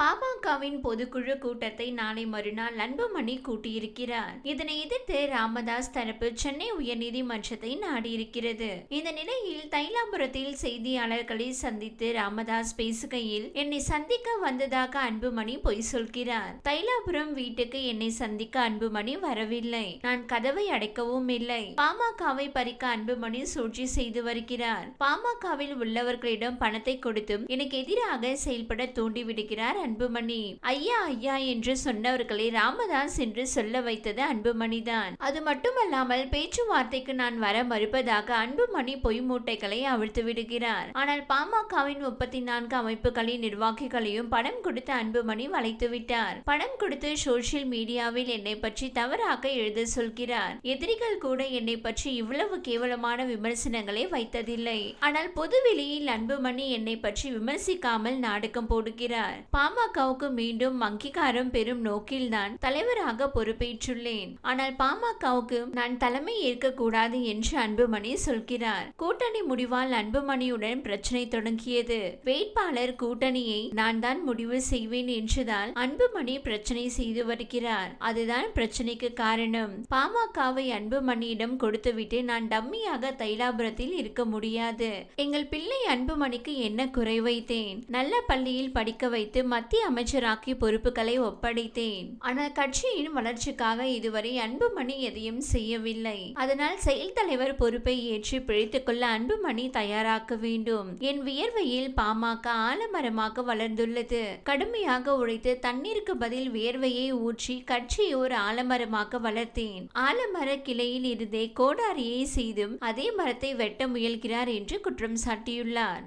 பாமகவின் பொதுக்குழு கூட்டத்தை நாளை மறுநாள் அன்புமணி கூட்டியிருக்கிறார். இதனை எதிர்த்து ராமதாஸ் தரப்பு சென்னை உயர்நீதிமன்றத்தை நாடியிருக்கிறது. இந்த நிலையில் தைலாபுரத்தில் செய்தியாளர்களை சந்தித்து ராமதாஸ் பேசுகையில் என்னை சந்திக்க வந்ததாக அன்புமணி பொய் சொல்கிறார். தைலாபுரம் வீட்டுக்கு என்னை சந்திக்க அன்புமணி வரவில்லை. நான் கதவை அடைக்கவும் இல்லை. பாமகவை பறிக்க அன்புமணி சூழ்ச்சி செய்து வருகிறார். பாமகவில் உள்ளவர்களிடம் பணத்தை கொடுத்தும் எனக்கு எதிராக செயல்பட தூண்டிவிடுகிறார் அன்புமணி. ஐயா ஐயா என்று சொன்னவர்களை ராமதாஸ் என்று சொல்ல வைத்தது அன்புமணி தான் அது மட்டுமல்லாமல் பேச்சுவார்த்தைக்கு நான் வர மறுப்பதாக அன்புமணி பொய் மூட்டைகளை அவிழ்த்து விடுகிறார். ஆனால் பாமகவின் முப்பத்தி நான்கு அமைப்புகளின் நிர்வாகிகளையும் பணம் கொடுத்து அன்புமணி வளைத்து விட்டார். பணம் கொடுத்து சோசியல் மீடியாவில் என்னை பற்றி தவறாக எழுத சொல்கிறார். எதிரிகள் கூட என்னை பற்றி இவ்வளவு கேவலமான விமர்சனங்களை வைத்ததில்லை. ஆனால் பொதுவெளியில் அன்புமணி என்னை பற்றி விமர்சிக்காமல் நாடகம் போடுகிறார். பாமகவுக்கு மீண்டும் அங்கீகாரம் பெறும் நோக்கில்தான் தலைவராக பொறுப்பேற்றுள்ளேன். ஆனால் பாமகவுக்கு நான் தலைமை ஏற்கக்கூடாது என்று அன்புமணி சொல்கிறார். கூட்டணி முடிவால் அன்புமணியுடன் பிரச்சனை தொடங்கியது. வேட்பாளர் கூட்டணியை நான் தான் முடிவு செய்வேன் என்றுதான் அன்புமணி பிரச்சனை செய்து வருகிறார். அதுதான் பிரச்சனைக்கு காரணம். பாமகவை அன்புமணியிடம் கொடுத்துவிட்டு நான் டம்மியாக தைலாபுரத்தில் இருக்க முடியாது. எங்கள் பிள்ளை அன்புமணிக்கு என்ன குறை வைத்தேன்? நல்ல பள்ளியில் படிக்க வைத்து மத்திய அமைச்சராக்கி பொறுப்புகளை ஒப்படைத்தேன். ஆனால் கட்சியின் வளர்ச்சிக்காக இதுவரை அன்புமணி எதையும் செய்யவில்லை. அதனால் செயல் தலைவர் பொறுப்பை ஏற்றி பிழைத்துக் கொள்ள அன்புமணி தயாராக்க வேண்டும். என் வியர்வையில் பாமக ஆலமரமாக வளர்ந்துள்ளது. கடுமையாக உழைத்து தண்ணீருக்கு பதில் வியர்வையை ஊற்றி கட்சியை ஒரு ஆலமரமாக வளர்த்தேன். ஆலமர கிளையில் இருந்தே கோடாரியை செய்தும் அதே மரத்தை வெட்ட முயல்கிறார் என்று குற்றம் சாட்டியுள்ளார்.